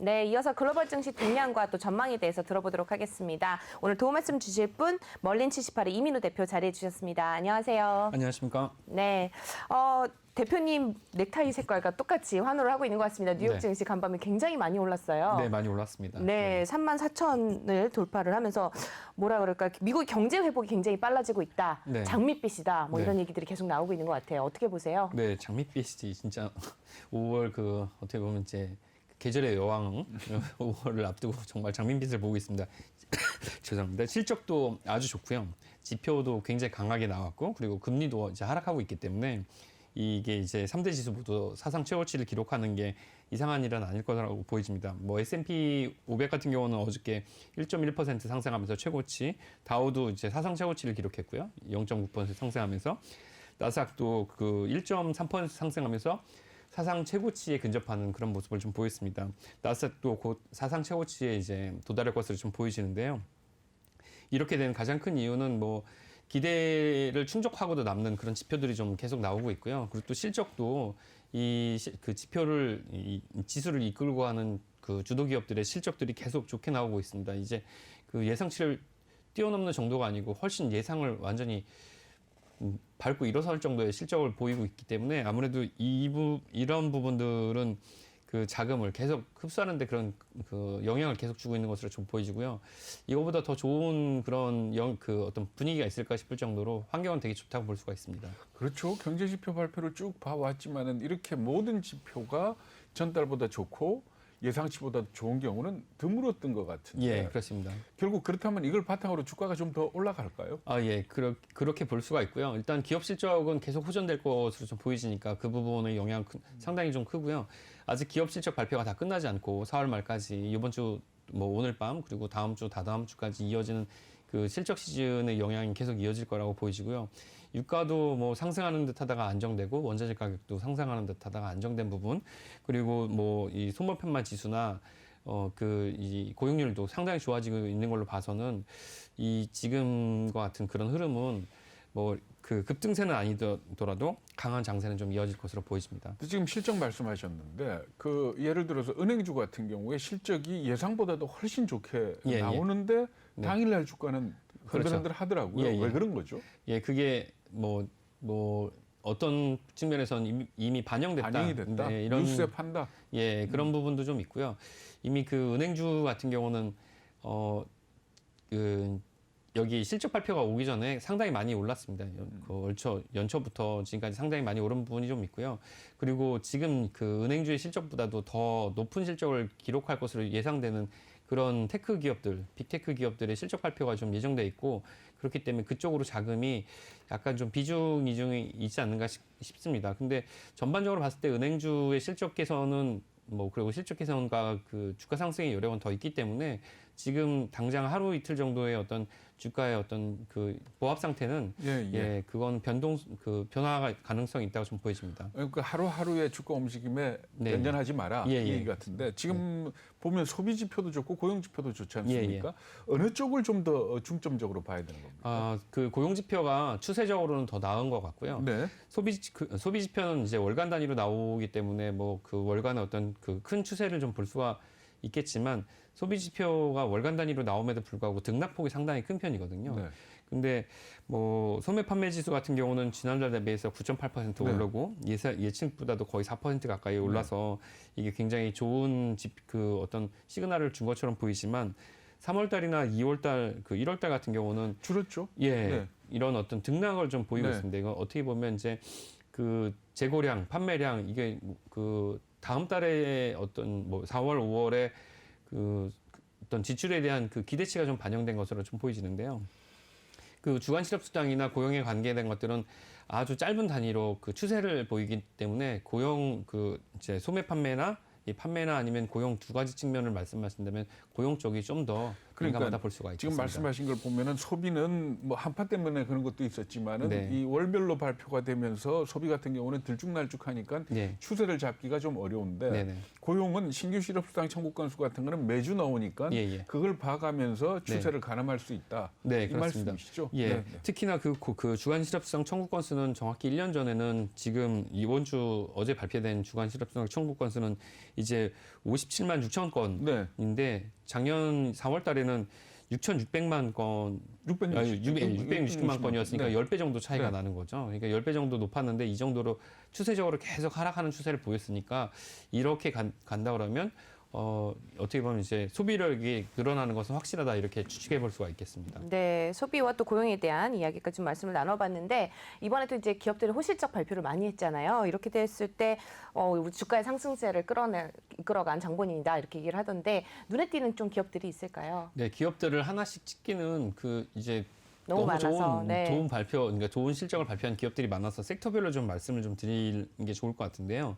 네, 이어서 글로벌 증시 동향과 또 전망에 대해서 들어보도록 하겠습니다. 오늘 도움 말씀 주실 분 멀린 78의 이민우 대표 자리해 주셨습니다. 안녕하세요. 안녕하십니까? 네, 어, 대표님 넥타이 색깔과 똑같이 환호를 하고 있는 것 같습니다. 뉴욕 네. 증시 간밤에 굉장히 많이 올랐어요. 네, 많이 올랐습니다. 네, 3만 4천을 돌파를 하면서 뭐라 그럴까 미국의 경제 회복이 굉장히 빨라지고 있다. 네. 장밋빛이다. 뭐 네. 이런 얘기들이 계속 나오고 있는 것 같아요. 어떻게 보세요? 네, 장밋빛이 진짜 5월 그 어떻게 보면 이제 계절의 여왕 5월을 앞두고 정말 장밋빛을 보고 있습니다. 죄송합니다. 실적도 아주 좋고요. 지표도 굉장히 강하게 나왔고 그리고 금리도 이제 하락하고 있기 때문에 이게 이제 3대 지수 모두 사상 최고치를 기록하는 게 이상한 일은 아닐 거라고 보여집니다. 뭐 S&P 500 같은 경우는 어저께 1.1% 상승하면서 최고치, 다우도 이제 사상 최고치를 기록했고요. 0.9% 상승하면서 나스닥도 그 1.3% 상승하면서 사상 최고치에 근접하는 그런 모습을 좀 보였습니다. 나스닥도 곧 사상 최고치에 이제 도달할 것으로 좀 보이시는데요. 이렇게 된 가장 큰 이유는 뭐 기대를 충족하고도 남는 그런 지표들이 좀 계속 나오고 있고요. 그리고 또 실적도 이 그 지표를 이 지수를 이끌고 하는 그 주도 기업들의 실적들이 계속 좋게 나오고 있습니다. 이제 그 예상치를 뛰어넘는 정도가 아니고 훨씬 예상을 완전히 음, 밟고 일어설 정도의 실적을 보이고 있기 때문에 아무래도 이 부 이런 부분들은 그 자금을 계속 흡수하는데 그런 그 영향을 계속 주고 있는 것으로 좀 보이지고요. 이거보다 더 좋은 그런 영, 그 어떤 분위기가 있을까 싶을 정도로 환경은 되게 좋다고 볼 수가 있습니다. 그렇죠. 경제 지표 발표를 쭉 봐왔지만은 이렇게 모든 지표가 전달보다 좋고 예상치보다 좋은 경우는 드물었던 것 같은데 예, 그렇습니다. 결국 그렇다면 이걸 바탕으로 주가가 좀 더 올라갈까요? 아, 예, 그렇, 그렇게 볼 수가 있고요. 일단 기업 실적은 계속 호전될 것으로 좀 보이지니까 그 부분의 영향 은 상당히 좀 크고요. 아직 기업 실적 발표가 다 끝나지 않고 4월 말까지 이번 주 뭐 오늘 밤 그리고 다음 주 다다음 주까지 이어지는 그 실적 시즌의 영향이 계속 이어질 거라고 보이지고요. 유가도 뭐 상승하는 듯하다가 안정되고 원자재 가격도 상승하는 듯하다가 안정된 부분 그리고 뭐 이 소물 편만 지수나 어 그 이 고용률도 상당히 좋아지고 있는 걸로 봐서는 이 지금과 같은 그런 흐름은 뭐 그 급등세는 아니더라도 강한 장세는 좀 이어질 것으로. 근데 지금 실적 말씀하셨는데 그 예를 들어서 은행주 같은 경우에 실적이 예상보다도 훨씬 좋게 예, 예. 나오는데 네. 당일날 주가는 그렇죠. 흔들흔들 하더라고요. 예, 예. 왜 그런 거죠? 예, 그게 뭐 뭐 어떤 측면에서는 이미, 이미 반영됐다. 반영이 됐다. 네, 이런 뉴스에 판다. 예, 그런 부분도 좀 있고요. 이미 그 은행주 같은 경우는 어, 그 여기 실적 발표가 오기 전에 상당히 많이 올랐습니다. 연, 그 월초 연초부터 지금까지 상당히 많이 오른 부분이 좀 있고요. 그리고 지금 그 은행주의 실적보다도 더 높은 실적을 기록할 것으로 예상되는 그런 테크 기업들, 빅테크 기업들의 실적 발표가 좀 예정돼 있고 그렇기 때문에 그쪽으로 자금이 약간 좀 비중 이중이 있지 않는가 싶, 싶습니다. 근데 전반적으로 봤을 때 은행주의 실적 개선은 뭐 그리고 실적 개선과 그 주가 상승의 여력은 더 있기 때문에 지금 당장 하루 이틀 정도의 어떤 주가의 어떤 그 보합 상태는 예, 예, 예. 그건 변동 그 변화가 가능성이 있다고 좀 보여집니다. 그러니까 하루하루의 주가 움직임에 네. 연연하지 마라 예, 이 예. 얘기 같은데 지금 보면 소비 지표도 좋고 고용 지표도 좋지 예, 않습니까? 어느 쪽을 좀 더 중점적으로 봐야 되는 겁니까? 아, 그 고용 지표가 추세적으로는 더 나은 것 같고요. 네. 소비 지- 그, 소비 지표는 이제 월간 단위로 나오기 때문에 뭐 그 월간의 어떤 그 큰 추세를 좀 볼 수가 있겠지만 소비 지표가 월간 단위로 나옴에도 불구하고 등락폭이 상당히 큰 편이거든요. 네. 근데 뭐 소매 판매 지수 같은 경우는 지난달 대비해서 9.8% 네. 오르고 예사, 예측보다도 거의 4% 가까이 올라서 이게 굉장히 좋은 집 그 어떤 시그널을 준 것처럼 보이지만 3월 달이나 2월 달, 그 1월 달 같은 경우는 줄었죠? 예, 네. 이런 어떤 등락을 좀 보이고 네. 있습니다. 이거 어떻게 보면 이제 그 재고량, 판매량 이게 그 다음 달에 어떤 뭐 4월, 5월에 그 어떤 지출에 대한 그 기대치가 좀 반영된 것으로 좀 보이지는데요. 그 주간 실업 수당이나 고용에 관계된 것들은 아주 짧은 단위로 그 추세를 보이기 때문에 고용 그 이제 소매 판매나 이 판매나 아니면 고용 두 가지 측면을 말씀하신다면 고용 쪽이 좀더 민감하다 볼 수가 있습니다. 지금 말씀하신 걸 보면은 소비는 뭐 한파 때문에 그런 것도 있었지만은 네. 이 월별로 발표가 되면서 소비 같은 경우는 들쭉날쭉하니까 네. 추세를 잡기가 좀 어려운데 네네. 고용은 신규 실업수당 청구 건수 같은 거는 매주 나오니까 예, 예. 그걸 봐가면서 추세를 가늠할 수 있다. 네, 이 그렇습니다. 말씀이시죠? 예. 네, 네. 특히나 그, 그, 그 주간 실업수당 청구 건수는 정확히 1년 전에는 지금 이번 주 어제 발표된 주간 실업수당 청구 건수는 이제 57만 6천 네. 건인데 작년 4월 달에는 6,600만 건 660, 아니, 660만 건이었으니까 네. 10배 정도 차이가 네. 나는 거죠. 그러니까 10배 정도 높았는데 이 정도로 추세적으로 계속 하락하는 추세를 보였으니까 이렇게 간, 간다 그러면 어, 어떻게 보면 이제 소비력이 늘어나는 것은 확실하다 이렇게 추측해 볼 수가 있겠습니다. 네, 소비와 또 고용에 대한 이야기까지 좀 말씀을 나눠봤는데 이번에도 이제 기업들이 호실적 발표를 많이 했잖아요. 이렇게 됐을 때 어, 주가의 상승세를 끌어내 이끌어간 장본인이다 이렇게 얘기를 하던데 눈에 띄는 좀 기업들이 있을까요? 네, 기업들을 하나씩 찍기는 그 이제 너무 많아서, 좋은 네. 좋은 발표, 그러니까 좋은 실적을 발표한 기업들이 많아서 섹터별로 좀 말씀을 좀 드리는 게 좋을 것 같은데요.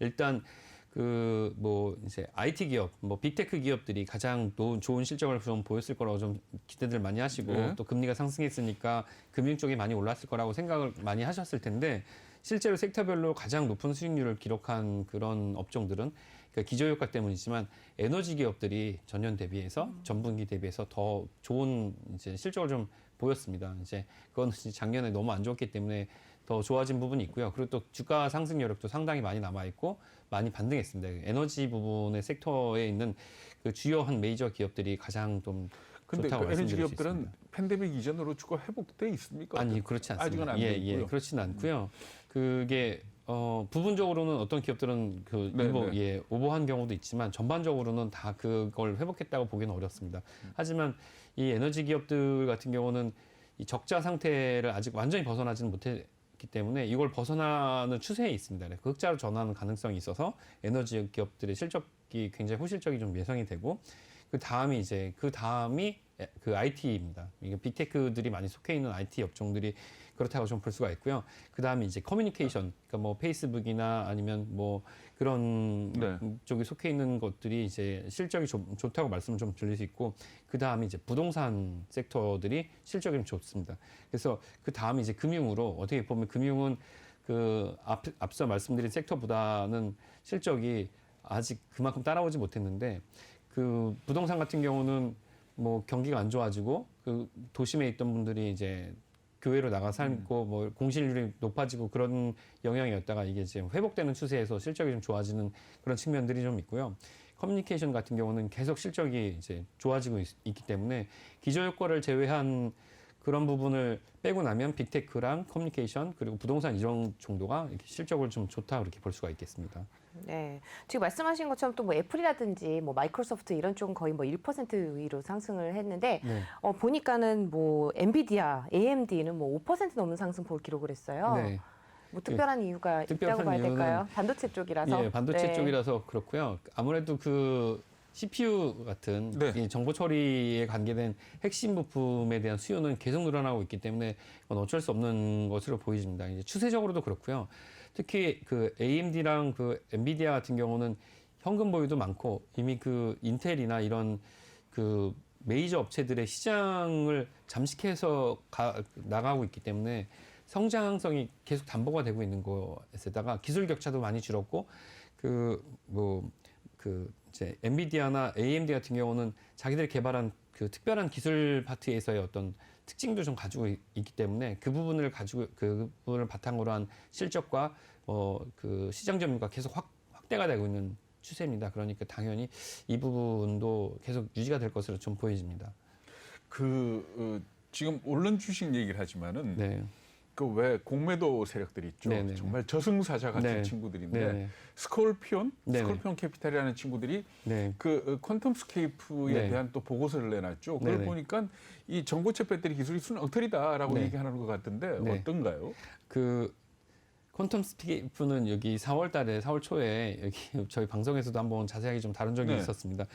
일단 그 뭐 이제 IT 기업, 뭐 빅테크 기업들이 가장 또 좋은 실적을 좀 보였을 거라고 좀 기대들 많이 하시고 네. 또 금리가 상승했으니까 금융 쪽이 많이 올랐을 거라고 생각을 많이 하셨을 텐데 실제로 섹터별로 가장 높은 수익률을 기록한 그런 업종들은 그러니까 기저효과 때문이지만 에너지 기업들이 전년 대비해서 전분기 대비해서 더 좋은 이제 실적을 좀 보였습니다. 이제 그건 작년에 너무 안 좋았기 때문에 더 좋아진 부분이 있고요. 그리고 또 주가 상승 여력도 상당히 많이 남아 있고 많이 반등했습니다. 에너지 부분의 섹터에 있는 그 주요한 메이저 기업들이 가장 좀 근데 좋다고 그 에너지 기업들은. 팬데믹 이전으로 주가 회복돼 있습니까? 아니 그렇지 않습니다. 아직은 안 예. 예, 그렇지는 않고요. 그게 어, 부분적으로는 어떤 기업들은 그 네, 일부 네. 예, 오버한 경우도 있지만 전반적으로는 다 그걸 회복했다고 보기는 어렵습니다. 하지만 이 에너지 기업들 같은 경우는 이 적자 상태를 아직 완전히 벗어나지는 못했기 때문에 이걸 벗어나는 추세에 있습니다. 그 흑자로 전환하는 가능성이 있어서 에너지 기업들의 실적이 굉장히 호실적이 좀 예상이 되고 그 다음이 이제 그 다음이 그 IT입니다. 이게 빅테크들이 많이 속해 있는 IT 업종들이 그렇다고 좀 볼 수가 있고요. 그 다음에 이제 커뮤니케이션, 그러니까 뭐 페이스북이나 아니면 뭐 그런 네. 쪽이 속해 있는 것들이 이제 실적이 좀 좋다고 말씀을 좀 드릴 수 있고 그 다음에 이제 부동산 섹터들이 실적이 좀 좋습니다. 그래서 그 다음에 이제 금융으로 어떻게 보면 금융은 그 앞, 앞서 말씀드린 섹터보다는 실적이 아직 그만큼 따라오지 못했는데 그 부동산 같은 경우는 뭐 경기가 안 좋아지고 그 도심에 있던 분들이 이제 교회로 나가 살고 뭐 공실률이 높아지고 그런 영향이었다가 이게 지금 회복되는 추세에서 실적이 좀 좋아지는 그런 측면들이 좀 있고요. 커뮤니케이션 같은 경우는 계속 실적이 이제 좋아지고 있, 기 때문에 기저 효과를 제외한 그런 부분을 빼고 나면 빅테크랑 커뮤니케이션 그리고 부동산 이런 정도가 실적을 좀 좋다 그렇게 볼 수가 있겠습니다. 네, 지금 말씀하신 것처럼 또 뭐 애플이라든지 뭐 마이크로소프트 이런 쪽은 거의 뭐 1% 위로 상승을 했는데 네. 어, 보니까는 뭐 엔비디아, AMD는 뭐 5% 넘는 상승폭을 기록을 했어요. 네. 뭐 특별한 이유가 특별한 있다고 봐야 이유는- 될까요? 반도체 쪽이라서. 예, 반도체 네. 쪽이라서 그렇고요. 아무래도 그 CPU 같은 네. 이 정보 처리에 관계된 핵심 부품에 대한 수요는 계속 늘어나고 있기 때문에 어쩔 수 없는 것으로 보여집니다. 이제 추세적으로도 그렇고요. 특히 그 AMD랑 그 엔비디아 같은 경우는 현금 보유도 많고 이미 그 인텔이나 이런 그 메이저 업체들의 시장을 잠식해서 가, 나가고 있기 때문에 성장성이 계속 담보가 되고 있는 것에다가 기술 격차도 많이 줄었고 그 뭐 그 이제 엔비디아나 AMD 같은 경우는 자기들이 개발한 그 특별한 기술 파트에서의 어떤 특징도 좀 가지고 있, 기 때문에 그 부분을 가지고 그 부분을 바탕으로 한 실적과 어 그 시장 점유가 계속 확 확대가 되고 있는 추세입니다. 그러니까 당연히 이 부분도 계속 유지가 될 것으로 좀 보여집니다. 그 어, 지금 언론 주식 얘기를 하지만은 네. 그 왜 공매도 세력들이 있죠. 네네. 정말 저승사자 같은 네. 친구들인데 네. 스콜피온, 네네. 스콜피온 캐피탈이라는 친구들이 네. 그 어, 퀀텀 스케이프에 네. 대한 또 보고서를 내놨죠. 그걸 네네. 보니까 이 전고체 배터리 기술이 순 엉터리다라고 네. 얘기하는 것 같은데 네. 어떤가요? 그 퀀텀 스피프는 여기 4월 달에 4월 초에 여기 저희 방송에서도 한번 자세하게 좀 다룬 적이 네. 있었습니다.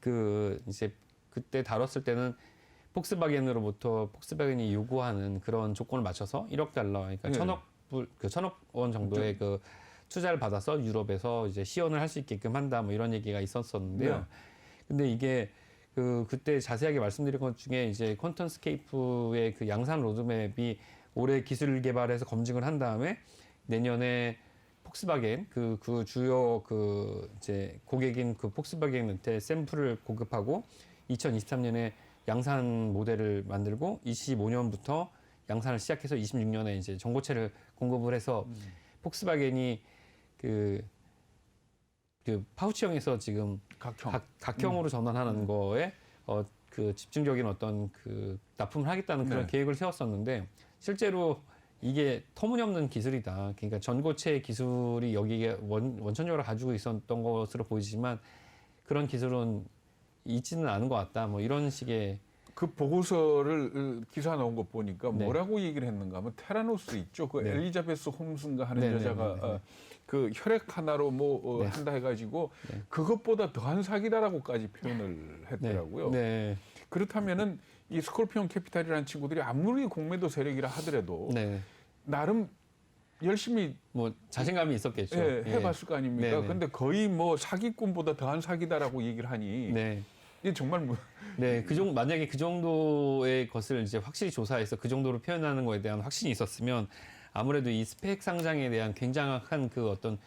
그 이제 그때 다뤘을 때는 폭스바겐으로부터 폭스바겐이 요구하는 그런 조건을 맞춰서 1억 달러, 그러니까 네. 천억 불, 그 천억 원 정도의 그 투자를 받아서 유럽에서 이제 시연을 할 수 있게끔 한다, 뭐 이런 얘기가 있었었는데요. 네. 근데 이게 그 그때 자세하게 말씀드린 것 중에 이제 퀀텀스케이프의 그 양산 로드맵이 올해 기술 개발해서 검증을 한 다음에 내년에 폭스바겐 그, 그 주요 그 이제 고객인 그 폭스바겐한테 샘플을 공급하고 2023년에 양산 모델을 만들고 25년부터 양산을 시작해서 26년에 이제 전고체를 공급을 해서 폭스바겐이 그, 그 파우치형에서 지금 각형. 각, 각형으로 전환하는 거에 어, 그 집중적인 어떤 그 납품을 하겠다는 그런 네. 계획을 세웠었는데 실제로 이게 터무니없는 기술이다. 그러니까 전고체 기술이 여기에 원, 원천적으로 가지고 있었던 것으로 보이지만 그런 기술은 있지는 않은 것 같다. 뭐 이런 식의 그 보고서를 어, 기사 나온 거 보니까 네. 뭐라고 얘기를 했는가 하면 테라노스 있죠. 그 네. 엘리자베스 홈슨가 하는 네, 네, 여자가 네, 네. 어, 그 혈액 하나로 뭐 어, 네. 한다 해가지고 네. 그것보다 더한 사기다라고까지 표현을 했더라고요. 네. 그렇다면은 이 스콜피온 캐피탈이라는 친구들이 아무리 공매도 세력이라 하더라도 네. 나름 열심히 뭐 자신감이 있었겠죠. 예, 예. 해봤을 거 아닙니까? 근데 거의 뭐 사기꾼보다 더한 사기다라고 얘기를 하니 네. 이게 정말 뭐 네, 그 정도 만약에 그 정도의 것을 이제 확실히 조사해서 그 정도로 표현하는 거에 대한 확신이 있었으면 아무래도 이 스펙 상장에 대한 굉장한 그 어떤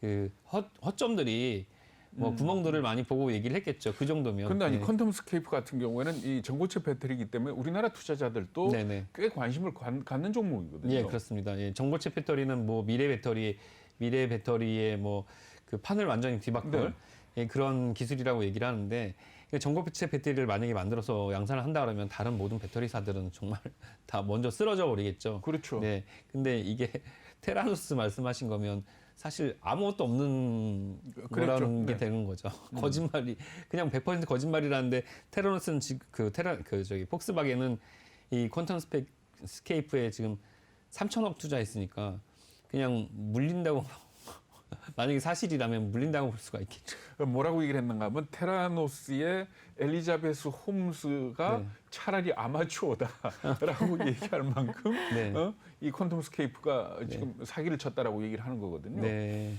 그 허, 허점들이 뭐 구멍들을 많이 보고 얘기를 했겠죠. 그 정도면. 음. 근데 아니 네. 퀀텀 스케이프 같은 경우에는 이 전고체 배터리이기 때문에 우리나라 투자자들도 네네. 꽤 관심을 관- 갖는 종목이거든요. 예, 그렇습니다. 예, 정보체 배터리는 뭐 미래 배터리, 미래 배터리의 뭐 그 판을 완전히 뒤바꿀 네. 예, 그런 기술이라고 얘기를 하는데 그 전고체 배터리를 만약에 만들어서 양산을 한다 그러면 다른 모든 배터리사들은 정말 다 먼저 쓰러져 버리겠죠. 그렇죠. 네. 근데 이게 테라노스 말씀하신 거면 사실 아무것도 없는. 거라는 게 네. 되는 거죠. 거짓말이 그냥 100% 거짓말이라는데 테라노스는 지금 그 테라 그 저기 폭스바겐은 이 퀀텀 스펙 스케이프에 지금 3천억 투자했으니까 그냥 물린다고 만약에 사실이라면 물린다고 볼 수가 있겠죠. 뭐라고 얘기를 했는가 하면 테라노스의 엘리자베스 홈스가 네. 차라리 아마추어다라고 얘기할 만큼 네. 어? 이 퀀텀 스케이프가 지금 사기를 쳤다라고 얘기를 하는 거거든요. 네.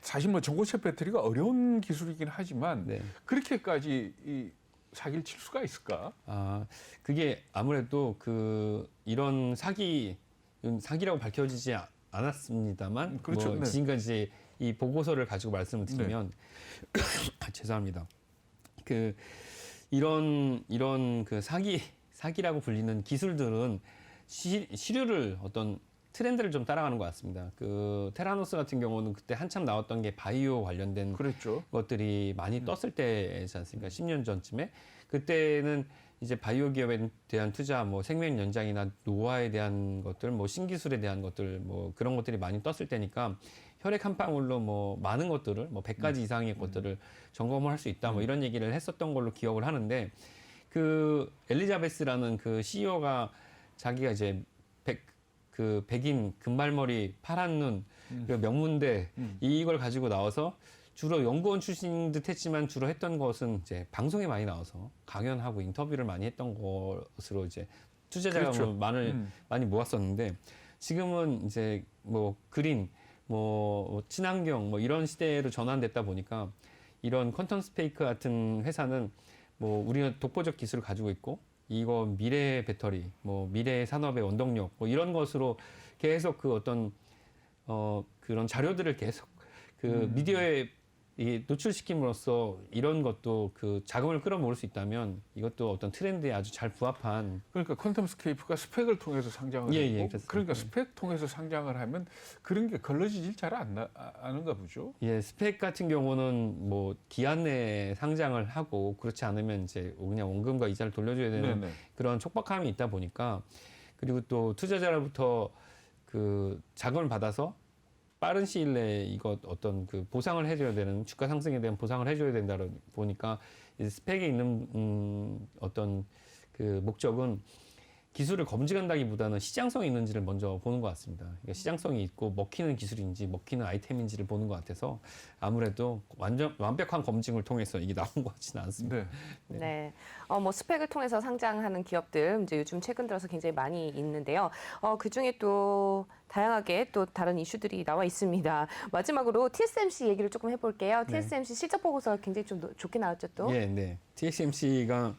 사실 뭐 전고체 배터리가 어려운 기술이긴 하지만 네. 그렇게까지 이 사기를 칠 수가 있을까? 아, 그게 아무래도 그 이런 사기 음, 사기라고 밝혀지지 아- 않았습니다만 음, 그렇죠. 뭐 네. 지금까지 이 보고서를 가지고 말씀을 드리면 아, 죄송합니다. 그 이런 이런 그 사기 사기라고 불리는 기술들은 시, 시류를 어떤 트렌드를 좀 따라가는 것 같습니다. 그 테라노스 같은 경우는 그때 한참 나왔던 게 바이오 관련된 그랬죠. 것들이 많이 떴을 때지 않습니까? 10년 전쯤에 그때는 이제 바이오 기업에 대한 투자, 뭐 생명 연장이나 노화에 대한 것들, 뭐 신기술에 대한 것들, 뭐 그런 것들이 많이 떴을 때니까 혈액 한 방울로 뭐 많은 것들을 뭐 100가지 이상의 것들을 점검을 할 수 있다, 뭐 이런 얘기를 했었던 걸로 기억을 하는데 그 엘리자베스라는 그 CEO가 자기가 이제 백, 그 백인 금발머리 파란 눈 음. 그리고 명문대 이걸 가지고 나와서 주로 연구원 출신인 듯 했지만 주로 했던 것은 이제 방송에 많이 나와서 강연하고 인터뷰를 많이 했던 것으로 이제 투자자가 그렇죠. 뭐 많을 음. 많이 모았었는데 지금은 이제 뭐 그린 뭐 친환경 뭐 이런 시대로 전환됐다 보니까 이런 퀀텀 스페이크 같은 회사는 뭐 우리가 독보적 기술을 가지고 있고 이거 미래 배터리 뭐 미래 산업의 원동력 뭐 이런 것으로 계속 그 어떤 어 그런 자료들을 계속 그 음. 미디어에 이 노출시킴으로써 이런 것도 그 자금을 끌어모을 수 있다면 이것도 어떤 트렌드에 아주 잘 부합한 그러니까 퀀텀 스케이프가 스펙을 통해서 상장을 예, 예, 했고 그렇습니다. 그러니까 스펙 통해서 상장을 하면 그런 게 걸러지질 잘 안 아는가 보죠. 예, 스펙 같은 경우는 뭐 기한 내에 상장을 하고 그렇지 않으면 이제 그냥 원금과 이자를 돌려줘야 되는 네네. 그런 촉박함이 있다 보니까 그리고 또 투자자로부터 그 자금을 받아서 빠른 시일 내에 이것 어떤 그 보상을 해줘야 되는 주가 상승에 대한 보상을 해줘야 된다 보니까 이 스펙에 있는 음 어떤 그 목적은 기술을 검증한다기보다는 시장성이 있는지를 먼저 보는 것 같습니다. 그러니까 시장성이 있고 먹히는 기술인지 먹히는 아이템인지를 보는 것 같아서 아무래도 완전 완벽한 검증을 통해서 이게 나온 것 같지는 않습니다. 네. 네. 어, 뭐 스펙을 통해서 상장하는 기업들 이제 요즘 최근 들어서 굉장히 많이 있는데요. 어, 그 중에 또 다양하게 또 다른 이슈들이 나와 있습니다. 마지막으로 TSMC 얘기를 조금 해볼게요. 네. TSMC 실적 보고서 굉장히 좀 노- 좋게 나왔죠 또. 예, 네. TSMC가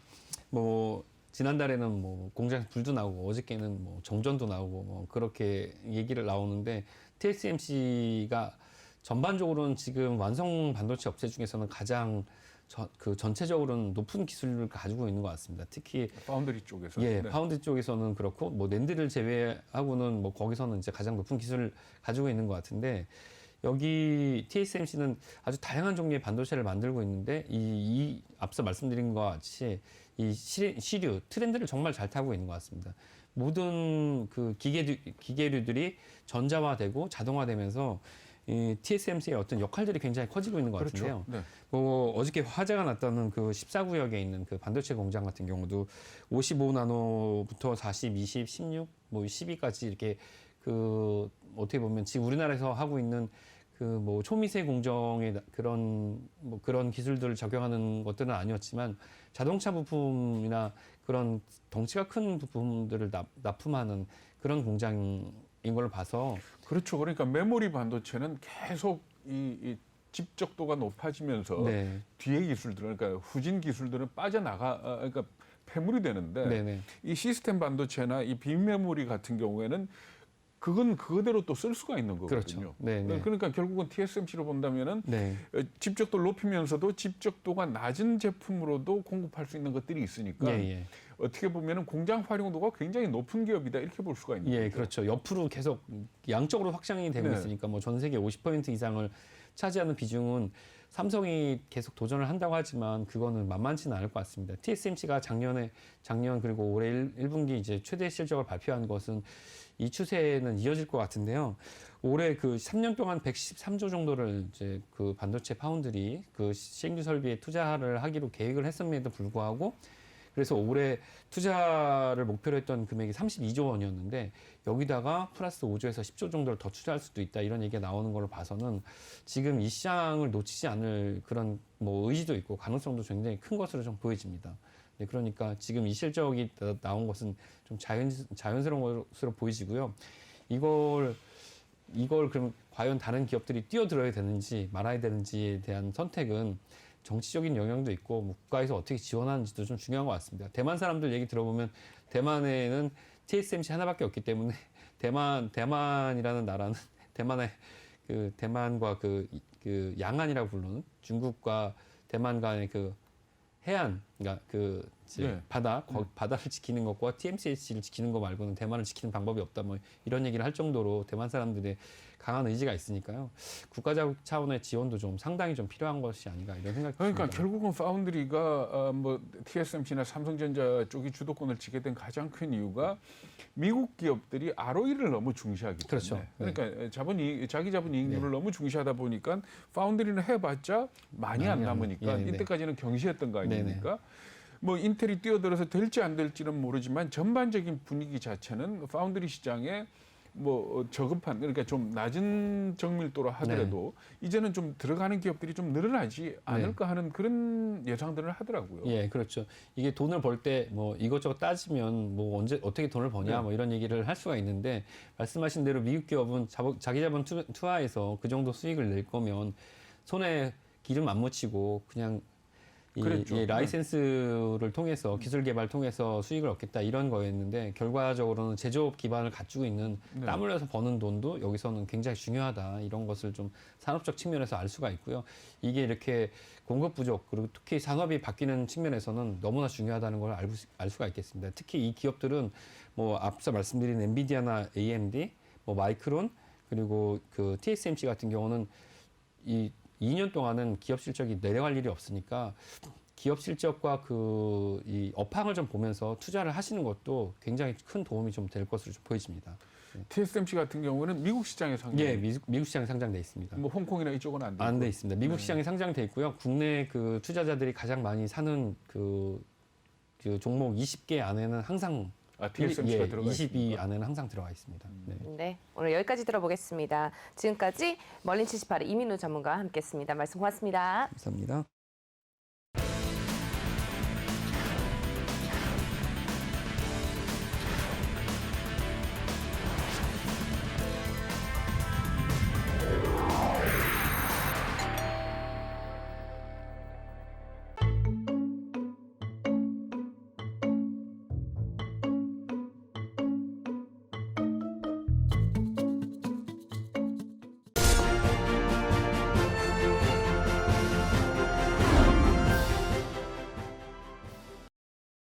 뭐 지난달에는 뭐 공장에서 불도 나오고 어저께는 뭐 정전도 나오고 뭐 그렇게 얘기를 나오는데 TSMC가 전반적으로는 지금 완성 반도체 업체 중에서는 가장 저, 그 전체적으로는 높은 기술을 가지고 있는 것 같습니다. 특히 파운드리 쪽에서. 예, 네. 파운드 쪽에서는 그렇고 뭐 낸드를 제외하고는 뭐 거기서는 이제 가장 높은 기술을 가지고 있는 것 같은데 여기 TSMC는 아주 다양한 종류의 반도체를 만들고 있는데 이, 이 앞서 말씀드린 것과 같이 이 시, 시류 트렌드를 정말 잘 타고 있는 것 같습니다. 모든 그 기계류, 기계류들이 전자화되고 자동화되면서 이 TSMC의 어떤 역할들이 굉장히 커지고 있는 것 같은데요. 그렇죠. 네. 뭐 어저께 화제가 났다는 그 14구역에 있는 그 반도체 공장 같은 경우도 55나노부터 40, 20, 16, 뭐 12까지 이렇게 그 어떻게 보면 지금 우리나라에서 하고 있는 그 뭐 초미세 공정의 나- 그런 뭐 그런 기술들을 적용하는 것들은 아니었지만 자동차 부품이나 그런 덩치가 큰 부품들을 납, 납품하는 그런 공장인 걸로 봐서 그렇죠. 그러니까 메모리 반도체는 계속 이, 이 집적도가 높아지면서 네, 뒤에 기술들은 그러니까 후진 기술들은 빠져나가 아, 그러니까 폐물이 되는데 네, 네, 이 시스템 반도체나 이 빈메모리 같은 경우에는 그건 그대로 또 쓸 수가 있는 거거든요. 그렇죠. 네, 네, 그러니까 결국은 TSMC로 본다면은 네, 어, 집적도를 높이면서도 집적도가 낮은 제품으로도 공급할 수 있는 것들이 있으니까 예, 예. 어떻게 보면은 공장 활용도가 굉장히 높은 기업이다 이렇게 볼 수가 있는 예, 거죠. 그렇죠. 옆으로 계속 양적으로 확장이 되고 네. 있으니까 뭐 전 세계 50% 이상을 차지하는 비중은 삼성이 계속 도전을 한다고 하지만 그거는 만만치는 않을 것 같습니다. TSMC가 작년에 작년 그리고 올해 1, 분기 이제 최대 실적을 발표한 것은 이 추세는 이어질 것 같은데요. 올해 그 3년 동안 113조 정도를 이제 그 반도체 파운드리 그 신규 설비에 투자를 하기로 계획을 했음에도 불구하고 그래서 올해 투자를 목표로 했던 금액이 32조 원이었는데 여기다가 플러스 5조에서 10조 정도를 더 투자할 수도 있다 이런 얘기가 나오는 걸로 봐서는 지금 이 시장을 놓치지 않을 그런 뭐 의지도 있고 가능성도 굉장히 큰 것으로 좀 보여집니다. 네, 그러니까 지금 이 실적이 나- 나온 것은 좀 자연 자연스러운 것으로 보이지고요. 이걸 이걸 그럼 과연 다른 기업들이 뛰어들어야 되는지 말아야 되는지에 대한 선택은 정치적인 영향도 있고 뭐 국가에서 어떻게 지원하는지도 좀 중요한 것 같습니다. 대만 사람들 얘기 들어보면 대만에는 TSMC 하나밖에 없기 때문에 대만 대만이라는 나라는 대만의 그 대만과 그, 이- 그 양안이라고 부르는 중국과 대만 간의 그 해안, 그러니까 그 네. 바다, 거- 바다를 지키는 것과 TMC를 지키는 것 말고는 대만을 지키는 방법이 없다. 뭐 이런 얘기를 할 정도로 대만 사람들의 강한 의지가 있으니까요. 국가적 차원의 지원도 좀 상당히 좀 필요한 것이 아닌가 이런 생각이 그러니까 듭니다. 결국은 파운드리가 어, 뭐 TSMC나 삼성전자 쪽이 주도권을 쥐게 된 가장 큰 이유가 미국 기업들이 ROE를 너무 중시하기 때문에 그렇죠. 네. 그러니까 자본이 자기 자본 이익률을 네. 너무 중시하다 보니까 파운드리는 해봤자 많이 안 많이 안- 남으니까 예, 네. 이때까지는 경시했던 거 네, 아닙니까? 뭐 인텔이 뛰어들어서 될지 안 될지는 모르지만 전반적인 분위기 자체는 파운드리 시장에 뭐 어, 저급한 그러니까 좀 낮은 정밀도로 하더라도 이제는 좀 들어가는 기업들이 좀 늘어나지 않을까 하는 그런 예상들을 하더라고요. 예, 그렇죠. 이게 돈을 벌 때 뭐 이것저것 따지면 뭐 언제 어떻게 돈을 버냐 네. 뭐 이런 얘기를 할 수가 있는데 말씀하신 대로 미국 기업은 자기 자본 투, 투하해서 그 정도 수익을 낼 거면 손에 기름 안 묻히고 그냥 이, 그랬죠. 이 라이센스를 통해서 기술 개발 통해서 수익을 얻겠다 이런 거였는데 결과적으로는 제조업 기반을 갖추고 있는 네. 땀 흘려서 버는 돈도 여기서는 굉장히 중요하다 이런 것을 좀 산업적 측면에서 알 수가 있고요. 이게 이렇게 공급 부족 그리고 특히 산업이 바뀌는 측면에서는 너무나 중요하다는 걸 알, 수- 알 수가 있겠습니다. 특히 이 기업들은 뭐 앞서 말씀드린 엔비디아나 AMD, 뭐 마이크론 그리고 그 TSMC 같은 경우는 이 2년 동안은 기업 실적이 내려갈 일이 없으니까 기업 실적과 그 이 업황을 좀 보면서 투자를 하시는 것도 굉장히 큰 도움이 좀 될 것으로 좀 보여집니다. TSMC 같은 경우는 미국 시장에 상장, 예, 미국, 미국 시장에 상장돼 있습니다. 뭐 홍콩이나 이쪽은 안돼 있습니다. 미국 네. 시장에 상장돼 있고요. 국내 그 투자자들이 가장 많이 사는 그, 그 종목 20개 안에는 항상 아, TSMC가 예, 들어가 22 있습니다. 안에는 항상 들어가 있습니다. 네. 네, 오늘 여기까지 들어보겠습니다. 지금까지 멀린 78의 이민우 전문가와 함께했습니다. 말씀 고맙습니다. 감사합니다.